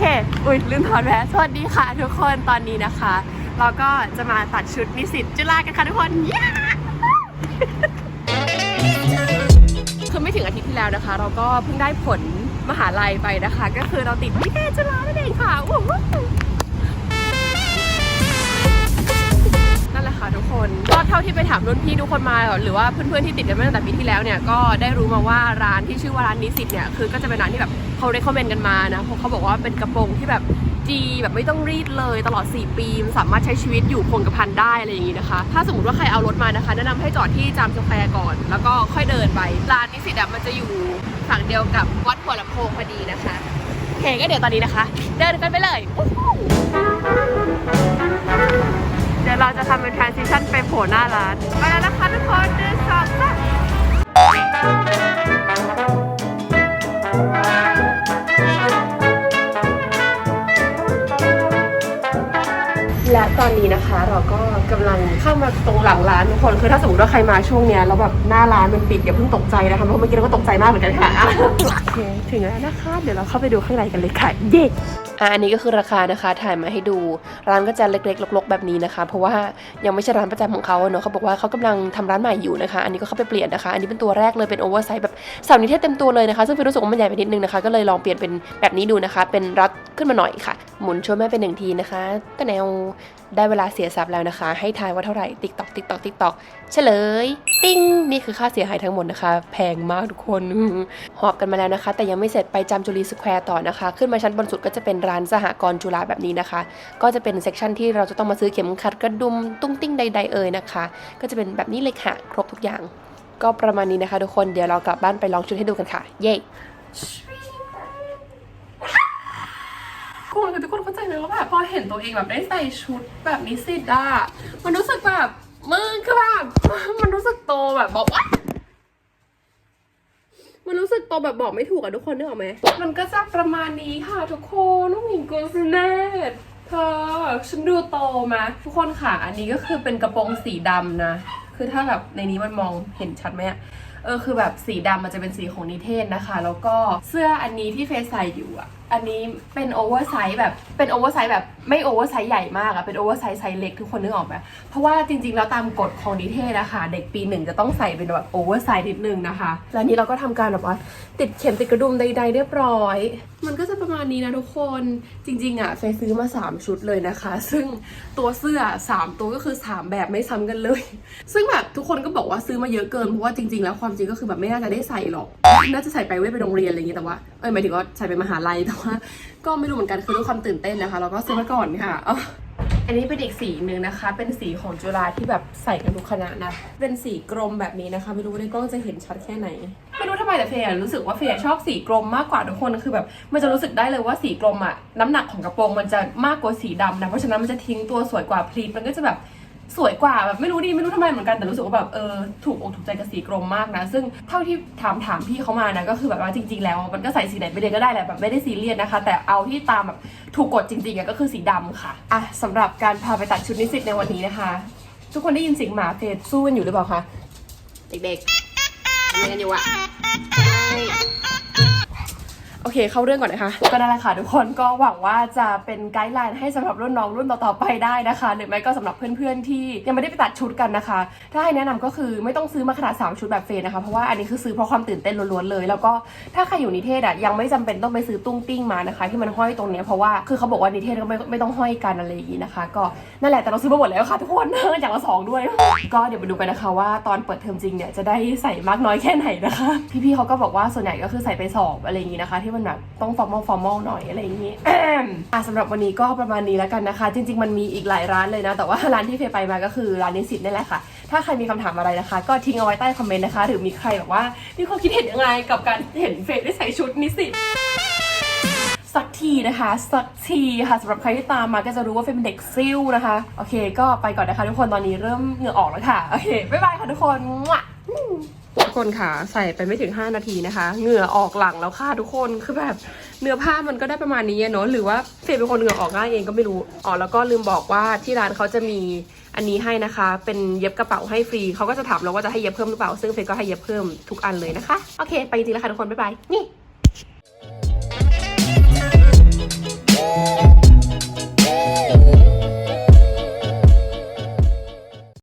เค อุ้ยลืมถอดแมสสวัสดีค่ะทุกคนตอนนี้นะคะ เราก็จะมาตัดชุดนิสิตจุฬากันค่ะทุกคนย้คือไม่ถึงอาทิตย์ที่แล้วนะคะ เราก็เพิ่งได้ผลมหาลัยไปนะคะ ก็คือเราติดนิเทศจุฬานั่นเองค่ะนั่นแหละค่ะทุกคนก็เท่าที่ไปถามรุ่นพี่ทุกคนมา หรือว่าเพื่อนๆที่ติดกันมาตั้งแต่ปีที่แล้วเนี่ยก็ได้รู้มาว่าร้านที่ชื่อว่าร้านนิสิตเนี่ยคือก็จะเป็นร้านที่แบบ เขาได้คอมเมนต์กันมานะเพราะเขาบอกว่าเป็นกระโปรงที่แบบดีแบบไม่ต้องรีดเลยตลอด 4 ปีมันสามารถใช้ชีวิตอยู่คงกระพันได้อะไรอย่างนี้นะคะ ถ้าสมมติว่าใครเอารถมานะคะ แนะนำให้จอดที่จามสแควร์ก่อน แล้วก็ค่อยเดินไปร้านนิสิตอะมันจะอยู่ฝั่งเดียวกับวัดหัวลำโพงพอดีนะคะโอเคก็เดี๋ยวตอนนี้นะคะ เดินกันไปเลยวู้ฮู้เดี๋ยวเราจะทำเป็น transition ไปโผล่หน้าร้านไปแล้วนะคะทุกคนหนึ่งสอง ตอนนี้นะคะ เราก็กำลังเข้ามาตรงหลังร้านทุกคนคือถ้าสมมติว่าใครมาช่วงเนี้ยแล้วแบบหน้าร้านมันปิดอย่าเพิ่งตกใจนะคะเพราะเมื่อกี้เราก็ตกใจมากเหมือนกันค่ะโอเคถึงแล้วนะคะ เดี๋ยวเราเข้าไปดูข้างในกันเลยค่ะเย้ อะอันนี้ก็คือราคานะคะถ่ายมาให้ดู ร้านก็จะเล็กๆลกๆ แบบนี้นะคะ เพราะว่ายังไม่ใช่ร้านประจำของเขาเนอะเขาบอกว่าเขากำลังทำร้านใหม่อยู่นะคะ อันนี้ก็เข้าไปเปลี่ยนนะคะ อันนี้เป็นตัวแรกเลยเป็นโอเวอร์ไซส์แบบสามนิเทศเต็มตัวเลยนะคะซึ่งฟิลรู้สึกว่ามันใหญ่ไปนิดนึงนะคะ ก็เลยลองเปลี่ยนเป็นแบบนี้ดูนะคะ เป็นรัดขึ้นมาหน่อยค่ะ หมุนช่วยแม่เป็นหนึ่งทีนะคะก็แนวได้เวลาเสียทรัพย์แล้วนะคะ ให้ทายว่าเท่าไหร่ติ๊กตอกติ๊กตอกติ๊กตอกเฉลยติ้ง นี่คือค่าเสียหายทั้งหมดนะคะ แพงมากทุกคนหอบกันมาแล้วนะคะ แต่ยังไม่เสร็จไปจำจุลีสแควร์ต่อนะคะ ขึ้นมาชั้นบนสุดก็จะเป็นร้านสหกรณ์จุฬาแบบนี้นะคะ ก็จะเป็นเซกชันที่เราจะต้องมาซื้อเข็มขัดกระดุมตุ้งติ้งใด ๆ เอ่ยนะคะ ก็จะเป็นแบบนี้เลยค่ะ ครบทุกอย่าง ก็ประมาณนี้นะคะทุกคนเดี๋ยวเรากลับบ้านไปลองชุดให้ดูกันค่ะ เย้คุณคือทุกคนเข้าใจไหมว่าแบบพอเห็นตัวเองแบบได้ใส่ชุดแบบนิสิตอะมันรู้สึกแบบมึงคือแบบมันรู้สึกโตแบบบอกว่า มันรู้สึกโตแบบบอกไม่ถูกอะทุกคนนึกออกไหม มันก็จะประมาณนี้ค่ะทุกคนน้องหญิงโกสเนตเธอฉันดูโตไหมทุกคนค่ะ อันนี้ก็คือเป็นกระโปรงสีดำนะ คือถ้าแบบในนี้มันมองเห็นชัดไหมอะเออคือแบบสีดำมันจะเป็นสีของนิเทศนะคะ แล้วก็เสื้ออันนี้ที่เฟซใส่อยู่อะ อันนี้เป็นโอเวอร์ไซส์แบบเป็นโอเวอร์ไซส์แบบไม่โอเวอร์ไซส์ใหญ่มากอะเป็นโอเวอร์ไซส์ไซส์เล็กทุกคนนึกออกไหมเพราะว่าจริงๆ แล้วตามกฎของนิเทศนะคะเด็กปีหนึ่งจะต้องใส่เป็นแบบโอเวอร์ไซส์นิดนึงนะคะ แล้วนี้เราก็ทำการแบบว่าติดเข็มติดกระดุมใดๆเรียบร้อย มันก็จะประมาณนี้นะทุกคนจริงๆอะเฟยซื้อมา 3 ชุดเลยนะคะ ซึ่งตัวเสื้อ 3 ตัวก็คือ 3 แบบไม่ซ้ำกันเลย ซึ่งแบบทุกคนก็บอกว่าซื้อมาเยอะเกินเพราะว่าจริงๆ แล้วความจริงก็คือแบบไม่น่าจะได้ใส่หรอกน่าจะใส่ไปไว้ไปโรงเรียนอะไรอย่างเงี้ยแต่ว่าเอ้ยหมายถึงว่าใส่ไปมหาลัยแต่ว่าก็ไม่รู้เหมือนกันคือด้วยความตื่นเต้นนะคะเราก็ซื้อมาก่อนค่ะอาอันนี้เป็นอีกสีหนึ่งนะคะ เป็นสีของจุฬาที่แบบใส่กันทุกคณะนะ เป็นสีกรมแบบนี้นะคะ ไม่รู้ในกล้องจะเห็นชัดแค่ไหน ไม่รู้ทำไมแต่เฟย์รู้สึกว่าเฟย์ชอบสีกรมมากกว่าทุกคนคือแบบ มันจะรู้สึกได้เลยว่าสีกรมอะน้ำหนักของกระโปรงมันจะมากกว่าสีดำนะ เพราะฉะนั้นมันจะทิ้งตัวสวยกว่าพลีทมันก็จะแบบ สวยกว่าแบบไม่รู้ดิไม่รู้ทำไมเหมือนกันแต่รู้สึกว่าแบบเออถูกอกถูกใจกับสีกรมมากนะ ซึ่งเท่าที่ถามถามพี่เขามานะก็คือแบบว่าจริง ๆ แล้วมันก็ใส่สีไหนไปเลยก็ได้แหละแบบไม่ได้ซีเรียสนะคะ แต่เอาที่ตามแบบถูกกฎจริงๆก็คือสีดำค่ะอะสำหรับการพาไปตัดชุดนิสิตในวันนี้นะคะ ทุกคนได้ยินเสียงหมาเฟดสู้กันอยู่หรือเปล่าคะเด็กๆทำอะไรกันอยู่อะ โอเค เข้าเรื่องก่อนนะคะก็นั่นแหละค่ะทุกคนก็หวังว่าจะเป็นไกด์ไลน์ให้สำหรับรุ่นน้องรุ่นต่อๆไปได้นะคะ หรือไม่ก็สำหรับเพื่อนๆที่ยังไม่ได้ไปตัดชุดกันนะคะ ถ้าให้แนะนำก็คือไม่ต้องซื้อมาขนาด3ชุดแบบเฟยนะคะเพราะว่าอันนี้คือซื้อเพราะความตื่นเต้นล้วนๆเลย แล้วก็ถ้าใครอยู่นิเทศอะยังไม่จำเป็นต้องไปซื้อตุ้งติ้งมานะคะ ที่มันห้อยตรงเนี้ยเพราะว่าคือเขาบอกว่านิเทศก็ไม่ไม่ต้องห้อยกันอะไรอย่างนี้นะคะ ก็นั่นแหละแต่เราซื้อมาหมดแล้วค่ะทุกคนอย่างละสองด้วย ก็เดี๋ยวมาดูกันนะคะว่าตอนเปิดเทอมจริงเนี่ยจะได้ใส่มากน้อยแค่ไหนนะคะ พี่ๆเขาก็บอกว่าส่วนใหญ่ก็คือใส่ไปสอบอะไรอย่างนี้นะคะที่มันแบบต้องฟอร์มอลฟอร์มอลหน่อยอะไรอย่างนี้อะสำหรับวันนี้ก็ประมาณนี้แล้วกันนะคะ จริง ๆ มันมีอีกหลายร้านเลยนะ แต่ว่าร้านที่เฟยไปมาก็คือร้านนิสิตนี่แหละค่ะ ถ้าใครมีคำถามอะไรนะคะ ก็ทิ้งเอาไว้ใต้คอมเมนต์นะคะ หรือมีใครแบบว่ามีความคิดเห็นยังไงกับการเห็นเฟยได้ใส่ชุดนิสิตสักทีนะคะ สักทีค่ะสำหรับใครที่ตามมาก็จะรู้ว่าเฟยเป็นเด็กซิ่วนะคะ โอเค ก็ไปก่อนนะคะทุกคนตอนนี้เริ่มเหงื่อออกแล้วค่ะ โอเค บ๊ายบายค่ะทุกคนมั่ว ทุกคนค่ะ ใส่ไปไม่ถึง 5 นาทีนะคะ เหงื่อออกหลังแล้วค่ะทุกคนคือแบบเนื้อผ้ามันก็ได้ประมาณนี้เนอะหรือว่าเฟยเป็นคนเหงื่อออกง่ายเองก็ไม่รู้อ๋อแล้วก็ลืมบอกว่าที่ร้านเขาจะมีอันนี้ให้นะคะ เป็นเย็บกระเป๋าให้ฟรีเขาก็จะถามเราว่าจะให้เย็บเพิ่มหรือเปล่าซึ่งเฟยก็ให้เย็บเพิ่มทุกอันเลยนะคะโอเค ไปจริงๆแล้วค่ะทุกคนบ๊ายบายนี่